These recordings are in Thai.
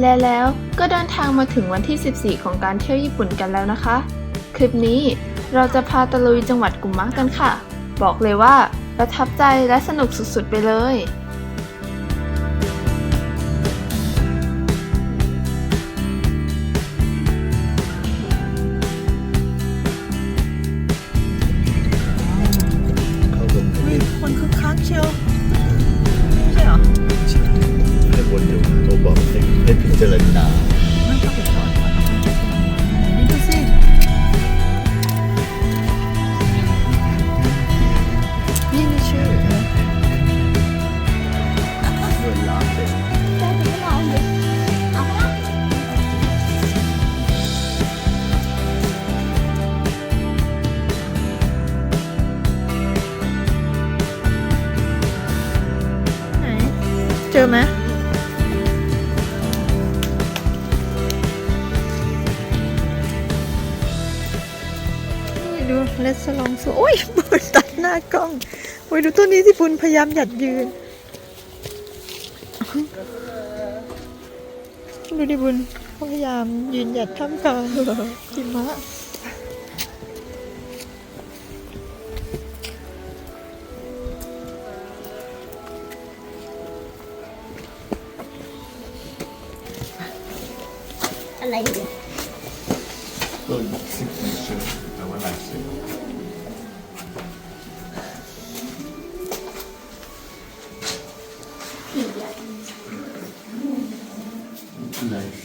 และแล้วก็เดินทางมาถึงวันที่ 14 ของการเที่ยวญี่ปุ่นกันแล้วนะคะ คลิปนี้เราจะพาตะลุยจังหวัดกุมะกันค่ะ บอกเลยว่าประทับใจและสนุกสุดๆไปเลย ดูเลสลองสวยโอ้ยบุญตัดหน้ากล้องโอ้ยดูต้นนี้สิบุญพยายามหยัดยืน ดูดิบุญเขาพยายามยืนหยัดท่ามกลางหิมะอะไรเนี่ย ต้นซิกเนเจ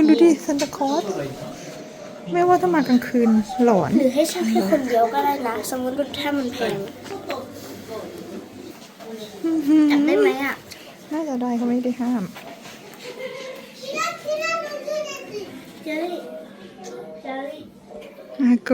คุณดูดิซันตาคลอสไม่ว่าถ้ามากลางคืนหลอน หรือให้เช่าแค่คนเดียวก็ได้นะ สมมติว่าถ้ามันแพงจับได้ไหมอะ น่าจะได้เขาไม่ได้ห้ามเจอรี่เจอรี่อาโก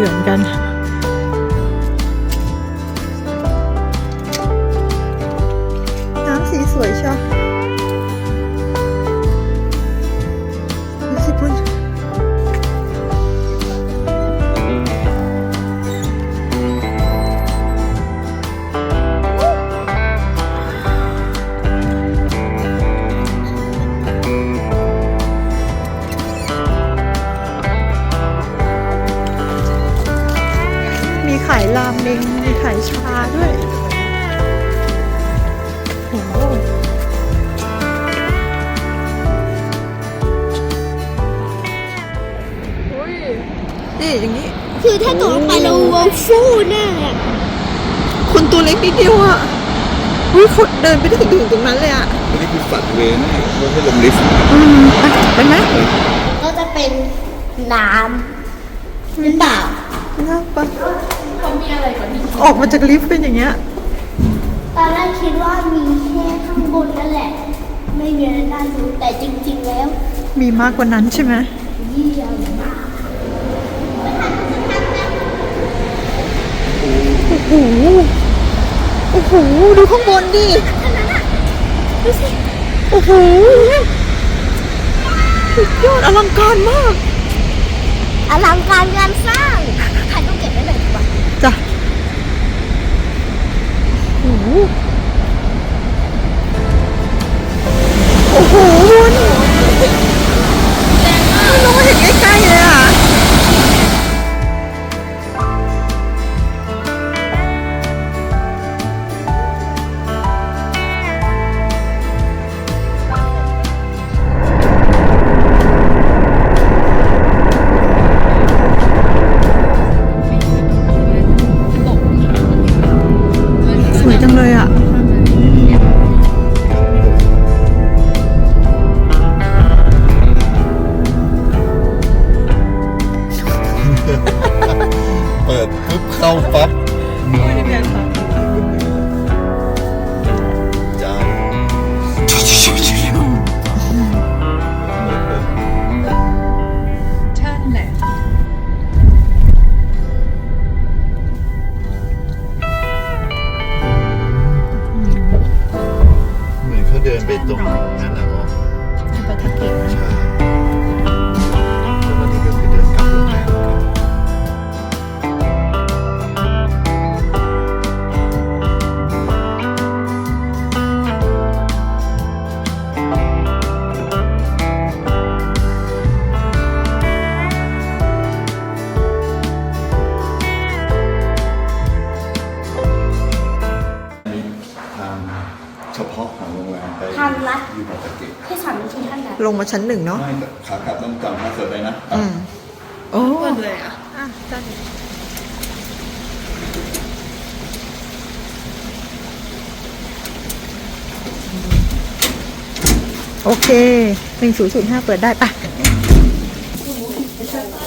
人ห ถ้าตกลงไปเราวงฟู่แน่เลยอะคนตัวเล็กนิดเดียวอะอุ้ยคนเดินไปถึงถึงตรงนั้นเลยอะอันนี้คือฝัดเวนะเขาให้ลงลิฟต์อืมอะไปไหมก็จะเป็นน้ำเป็นเปล่าน่าปะออกมาจากลิฟต์เป็นอย่างเงี้ยตอนแรกคิดว่ามีแค่ข้างบนนั่นแหละ ไม่มีอะไรน่าดูแต่จริง ๆ แล้ว มีมากกว่านั้นใช่ไหมมเยี่ยมมาก โอ้โหโอ้โหดูข้างบนดิดูสิโอ้โหสุดยอดอลังการมาก อลังการงานสร้างถ่ายต้องเก็บไว้เลยดีกว่าจ้ะโอ้โหโอ้โหคุณ สวย มาชั้นหนึ่งเนาะไม่แต่ขากลับต้องจำมาเสร็จเลยนะอืมโอ้เลยอะอะจ้ะโอเคหนึ่งศูนย์ศูนย์ห้าเปิดได้ปะ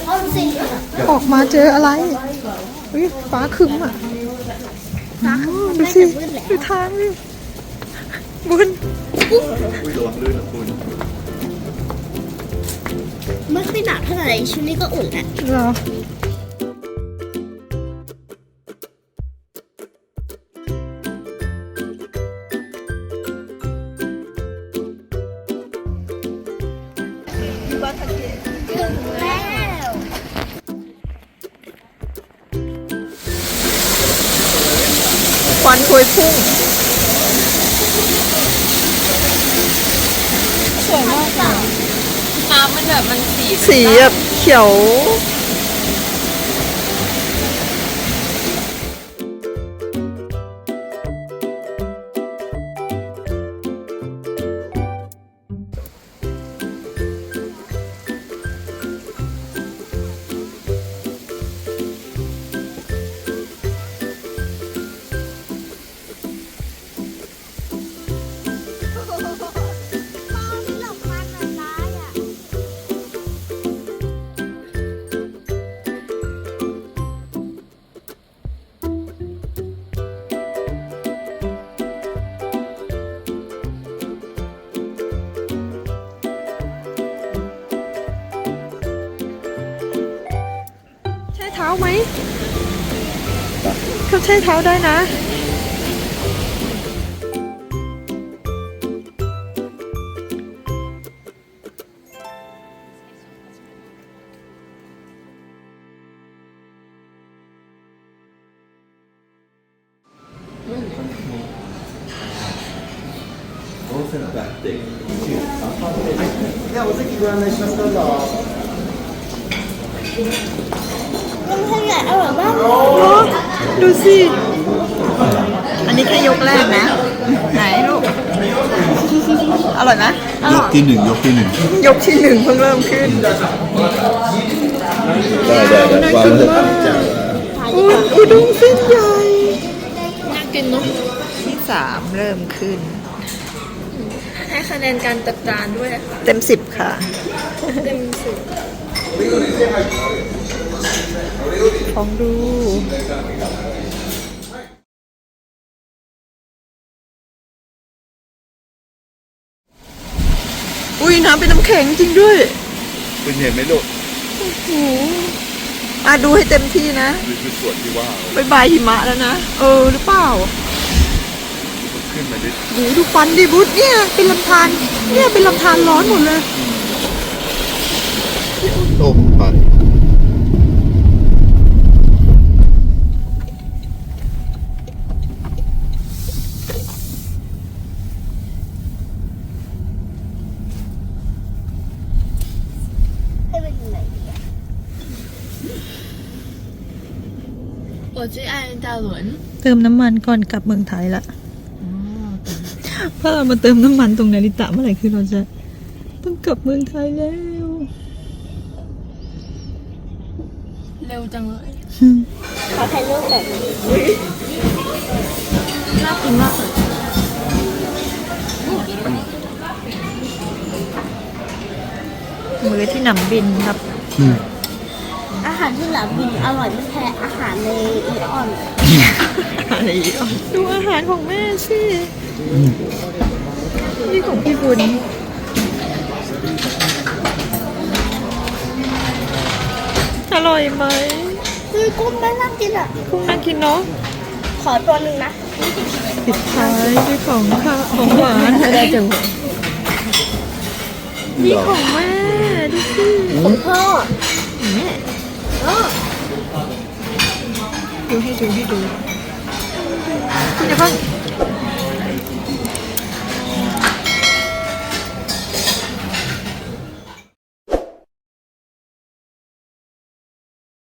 ห้องสี่ออกมาเจออะไรอุ้ยฟ้าครึ้มอะอ๋อดูสิดูทางดิบุญอุ้ยระวังลื่นนะคุณ ไม่ค่อยหนักเท่าไหร่ชุดนี้ก็อุ่นแหละเหรอถึงแล้วควันพวยพุ่ง สวยมากค่ะน้ำ มันแบบมันสี สีแบบเขียว เขาใช้เท้าได้นะมันขนาดอร่อยมากเลย ดูสิ อันนี้แค่ยกแรกนะ ไหนลูก อร่อยไหมยกที่หนึ่งยกที่หนึ่งยกที่หนึ่งเพิ่งเริ่มขึ้นได้ได้ได้วางไว้ตั้งใจอุยอุด้งเส้นใหญ่ น่ากินเนาะที่สามเริ่มขึ้น ให้คะแนนการจัดจานด้วยเต็มสิบค่ะ เต็มสิบ ลองดูอุ้ยน้ำเป็นน้ำแข็งจริงด้วยคุณเห็นไหมลูกโอ้โหอะดูให้เต็มที่นะนี่คือส่วนที่ว่าบายบายหิมะแล้วนะ เออหรือเปล่าขึ้นมาดิโหดูฟันดิบุตเนี่ยเป็นลำธารเนี่ยเป็นลำธารร้อนหมดเลย ต้มไป ให้เป็นยังไงดีอะ 我最爱大轮 เติมน้ำมันก่อนกลับเมืองไทยละถ้าเรามาเติมน้ำมันตรงนาริตะเมื่อไหร่คือเราจะต้องกลับเมืองไทยแล้ว เร็วจังเลย ขอถ่ายรูปแบบนี้ น่ากินมากเลย มือที่หนำบินครับ อา หารที่หลับบินอร่อยไม่แพ้อาหารในอีออนอะไรอีกอะดูอาหารของแม่สินี่ของพี่บุญอร่อยไหมคือกุ้งไม่น่ากินอะคุ้งน่ากินเนาะขอตัวหนึ่งนะปิดท้ายด้วยของข้าวของหวานได้จังเลยนี่ของแม่ดูสิของพ่อแม่ พ่อดูให้ดูใ